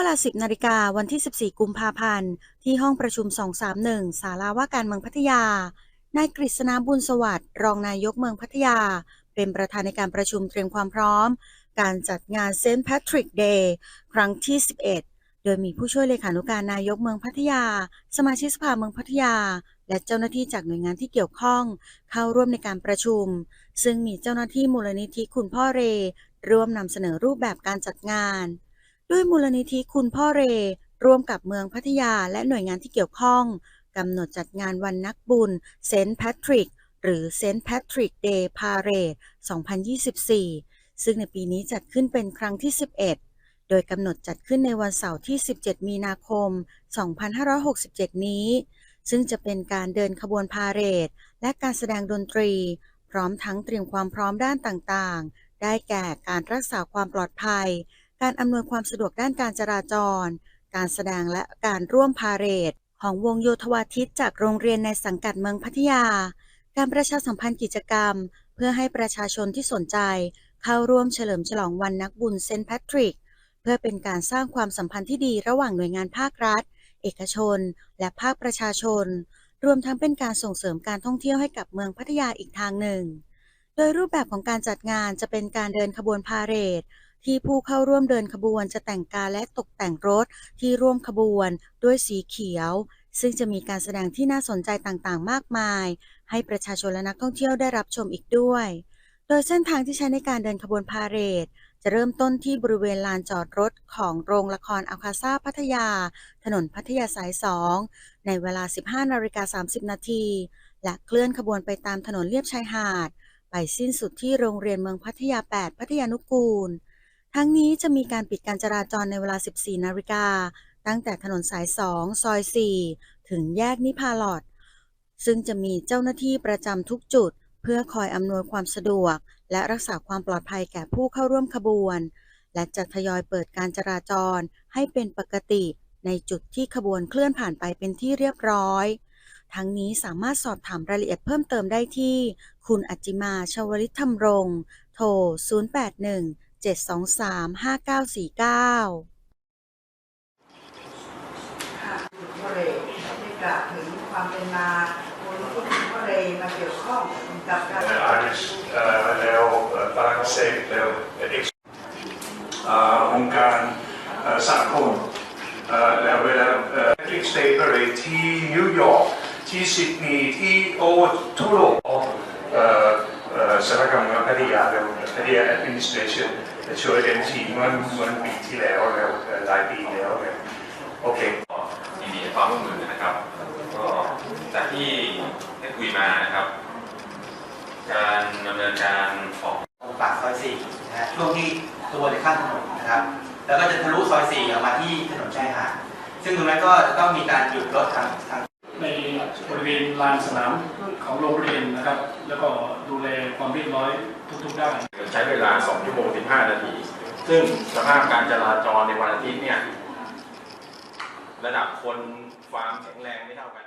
วลา 10 นาฬิกาวันที่ 14 กุมภาพันธ์ ที่ห้องประชุม 231 ศาลาว่าการเมืองพัทยา นายกฤษณาบุญสวัสดิ์ รองนายกเมืองพัทยา เป็นประธานในการประชุมเตรียมความพร้อม การจัดงานเซนต์แพทริกเดย์ครั้งที่ 11 โดยมีผู้ช่วยเลขานุการนายกเมืองพัทยา สมาชิกสภาเมืองพัทยา และเจ้าหน้าที่จากหน่วยงานที่เกี่ยวข้อง เข้าร่วมในการประชุม ซึ่งมีเจ้าหน้าที่มูลนิธิคุณพ่อเร ร่วมนำเสนอรูปแบบการจัดงาน ด้วยมูลนิธิคุณพ่อเร ร่วมกับเมืองพัทยาและหน่วยงานที่เกี่ยวข้องกำหนดจัดงานวันนักบุญเซนต์แพทริกหรือเซนต์แพทริกเดย์พาเรด2024 ซึ่งในปีนี้จัดขึ้นเป็นครั้งที่ 11 โดยกำหนดจัดขึ้นในวันเสาร์ที่ 17 มีนาคม 2567 นี้ ซึ่งจะเป็นการเดินขบวนพาเรดและการแสดงดนตรี พร้อมทั้งเตรียมความพร้อมด้านต่างๆ ได้แก่การรักษาความปลอดภัย การอำนวยความสะดวกด้านการจราจร การแสดงและการร่วมพาเหรดของวงโยธวาทิตจากโรงเรียนในสังกัดเมืองพัทยา การประชาสัมพันธ์กิจกรรม เพื่อให้ประชาชนที่สนใจ เข้าร่วมเฉลิมฉลองวันนักบุญเซนต์แพทริก เพื่อเป็นการสร้างความสัมพันธ์ที่ดีระหว่างหน่วยงานภาครัฐ เอกชน และภาคประชาชน รวมทั้งเป็นการส่งเสริมการท่องเที่ยวให้กับเมืองพัทยาอีกทางหนึ่ง โดยรูปแบบของการจัดงานจะเป็นการเดินขบวนพาเหรด ที่ผู้เข้าร่วมเดินขบวนจะแต่งกายและตกแต่งรถที่ร่วมขบวนด้วยสีเขียว ซึ่งจะมีการแสดงที่น่าสนใจต่างๆ มากมาย ให้ประชาชนและนักท่องเที่ยวได้รับชมอีกด้วย โดยเส้นทางที่ใช้ในการเดินขบวนพาเหรดจะเริ่มต้นที่บริเวณลานจอดรถของโรงละครอัลคาซ่าพัทยา ถนนพัทยาสาย 2 ในเวลา 15นาฬิกา30 นาที และเคลื่อนขบวนไปตามถนนเลียบชายหาด ไปสิ้นสุดที่โรงเรียนเมืองพัทยา 8 พัทยานุกูล ทั้งนี้จะมีการปิดการจราจรในเวลา 14 นาฬิกา ตั้งแต่ถนนสาย 2 ซอย 4 ถึงแยกนิพาลอด ซึ่งจะมีเจ้าหน้าที่ประจำทุกจุด เพื่อคอยอำนวยความสะดวก และรักษาความปลอดภัยแก่ผู้เข้าร่วมขบวน และจะทยอยเปิดการจราจรให้เป็นปกติในจุดที่ขบวนเคลื่อนผ่านไปเป็นที่เรียบร้อย ทั้งนี้สามารถสอบถามรายละเอียดเพิ่มเติมได้ที่ คุณอจิมาชวลิตธรรมรง โทร 081 723 5949ค่ะคุณพ่อเรได้กล่าวถึงความเป็นมาคุณคุณพ่อเรมาเกี่ยวข้องกับการไอริชแล้วฝรั่งเศสแล้วเอ็กซ์องค์การสากลแล้วเวลาเอ็กซ์เตย์เรที่นิวยอร์กที่ซิดนีย์ที่โอทั่วโลกส ถานการณ์เมืองพัทยาแล้วพัทยา administration ช่วยเต็มที่เมื่อเมื่อปีที่แล้วแล้วหลายปีแล้วโอเคยินดีให้ความร่วมมือนะครับ ก็จากที่ได้คุยมานะครับ การดำเนินการของตรงปากซอยสี่นะฮะช่วงที่ขบวนจะข้ามถนนนะครับ แล้วก็จะทะลุซอยสี่ออกมาที่ถนนชายหาดซึ่งตรงนั้นก็จะต้องมีการหยุดรถทางทางใน บริเวณลานสนามของโรงเรียนนะครับ แล้วก็ดูแลความเรียบร้อยทุกๆด้านใช้เวลา 2 ชั่วโมง 15 นาที ซึ่งสภาพการจราจรในวันอาทิตย์เนี่ย ระดับคนความแข็งแรงไม่เท่ากัน